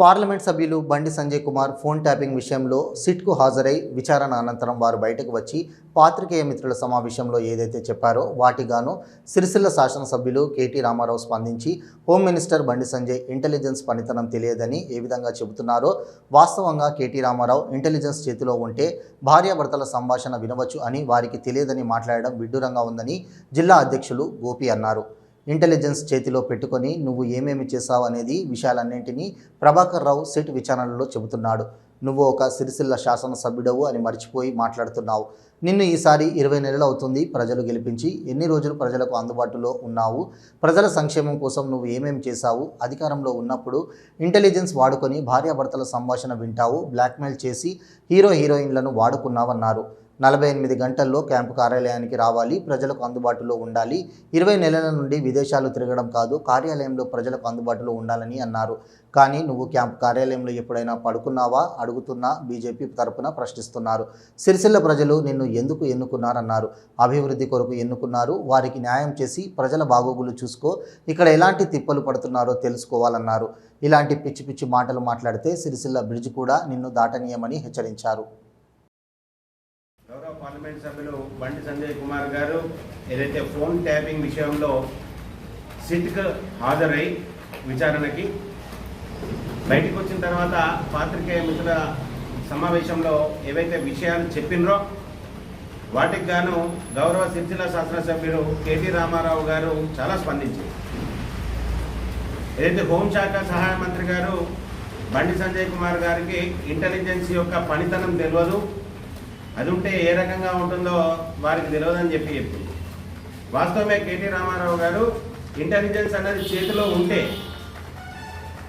Parliament సభ్యులు Bandi Sanjay Kumar phone tapping విషయంలో సిట్కు హాజరై విచారణ అనంతరం వారు బయటకు వచ్చి పాత్రికేయ మిత్రుల సమావేశంలో ఏదైతే చెప్పారో వాటిగాను సిరిసిల్ల శాసనసభ్యులు కేటీ రామారావు స్పందించి home minister Bandi Sanjay intelligence పనితనం తెలియదని ఏ విధంగా చెబుతున్నారో వాస్తవంగా కేటీ రామారావు ఇంటెలిజెన్స్ చేతిలో ఉంటే భార్యాభర్తల సంభాషణ వినవచ్చు అని వారికి తెలియదని మాట్లాడడం విడ్డూరంగా ఉందని జిల్లా అధ్యక్షులు గోపి అన్నారు. ఇంటెలిజెన్స్ చేతిలో పెట్టుకొని నువ్వు ఏమేమి చేశావు అనేది విషయాలన్నింటినీ ప్రభాకర్ రావు సిట్ విచారణలో చెబుతున్నాడు. నువ్వు ఒక సిరిసిల్ల శాసనసభ్యుడవు అని మర్చిపోయి మాట్లాడుతున్నావు. నిన్ను ఈసారి ఇరవై నెలలు అవుతుంది ప్రజలు గెలిపించి. ఎన్ని రోజులు ప్రజలకు అందుబాటులో ఉన్నావు? ప్రజల సంక్షేమం కోసం నువ్వు ఏమేమి చేశావు? అధికారంలో ఉన్నప్పుడు ఇంటెలిజెన్స్ వాడుకొని భార్యాభర్తల సంభాషణ వింటావు. బ్లాక్మెయిల్ చేసి హీరో హీరోయిన్లను వాడుకున్నావన్నారు. నలభై ఎనిమిది గంటల్లో క్యాంపు కార్యాలయానికి రావాలి. ప్రజలకు అందుబాటులో ఉండాలి. ఇరవై నెలల నుండి విదేశాలు తిరగడం కాదు కార్యాలయంలో ప్రజలకు అందుబాటులో ఉండాలని అన్నారు. కానీ నువ్వు క్యాంపు కార్యాలయంలో ఎప్పుడైనా పడుకున్నావా? అడుగుతున్నా బీజేపీ తరపున ప్రశ్నిస్తున్నారు. సిరిసిల్ల ప్రజలు నిన్ను ఎందుకు ఎన్నుకున్నారన్నారు? అభివృద్ధి కొరకు ఎన్నుకున్నారు? వారికి న్యాయం చేసి ప్రజల బాగోగులు చూసుకో. ఇక్కడ ఎలాంటి తిప్పలు పడుతున్నారో తెలుసుకోవాలన్నారు. ఇలాంటి పిచ్చి పిచ్చి మాటలు మాట్లాడితే సిరిసిల్ల బ్రిడ్జ్ కూడా నిన్ను దాటనీయమని హెచ్చరించారు. పార్లమెంట్ సభ్యులు బండి సంజయ్ కుమార్ గారు ఏదైతే ఫోన్ ట్యాపింగ్ విషయంలో సిట్కు హాజరై విచారణకి బయటకు వచ్చిన తర్వాత పాత్రికేయ మిత్రుల సమావేశంలో ఏవైతే విషయాలు చెప్పినరో వాటికి గాను గౌరవ సిరిసిల్ల శాసనసభ్యుడు కేటీ రామారావు గారు చాలా స్పందించారు. ఏదైతే హోంశాఖ సహాయ మంత్రి గారు బండి సంజయ్ కుమార్ గారికి ఇంటెలిజెన్స్ యొక్క పనితనం తెలియదు అది ఉంటే ఏ రకంగా ఉంటుందో వారికి తెలియదని చెప్పి చెప్పింది వాస్తవమే కేటీ రామారావు గారు ఇంటెలిజెన్స్ అనేది చేతిలో ఉంటే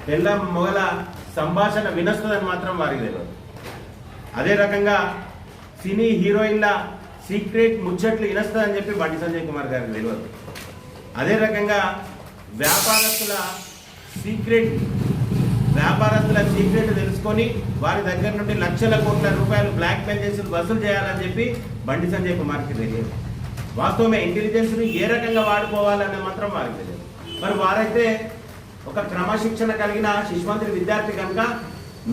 పిల్ల మొగల సంభాషణ వినస్తుందని మాత్రం వారికి తెలియదు అదే రకంగా సినీ హీరోయిన్ల సీక్రెట్ ముచ్చట్లు వినస్తుందని చెప్పి బండి సంజయ్ కుమార్ గారికి తెలియదు అదే రకంగా వ్యాపారస్తుల సీక్రెట్ వ్యాపారస్తుల సీక్రెట్ తెలుసుకొని వారి దగ్గర నుండి లక్షల కోట్ల రూపాయలు బ్లాక్ మెయిల్ చేసి వసూలు చేయాలని చెప్పి బండి సంజయ్ కుమార్కి తెలియదు. వాస్తవమే ఇంటెలిజెన్స్ని ఏ రకంగా వాడుకోవాలనే మాత్రం వారికి తెలియదు. మరి వారైతే ఒక క్రమశిక్షణ కలిగిన శిశుమంత్రి విద్యార్థి కనుక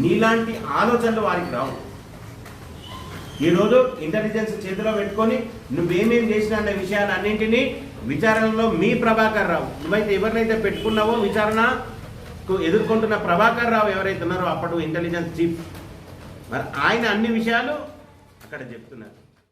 నీలాంటి ఆలోచనలు వారికి రావు. ఈరోజు ఇంటెలిజెన్స్ చేతిలో పెట్టుకొని నువ్వేమేం చేసినా అనే విషయాలన్నింటినీ విచారణలో మీ ప్రభాకర్ రావు. నువ్వైతే ఎవరినైతే పెట్టుకున్నావో విచారణ ఎదుర్కొంటున్న ప్రభాకర్ రావు ఎవరైతే ఉన్నారో అప్పుడు ఇంటెలిజెన్స్ చీఫ్ మరి ఆయన అన్ని విషయాలు అక్కడ చెప్తున్నారు.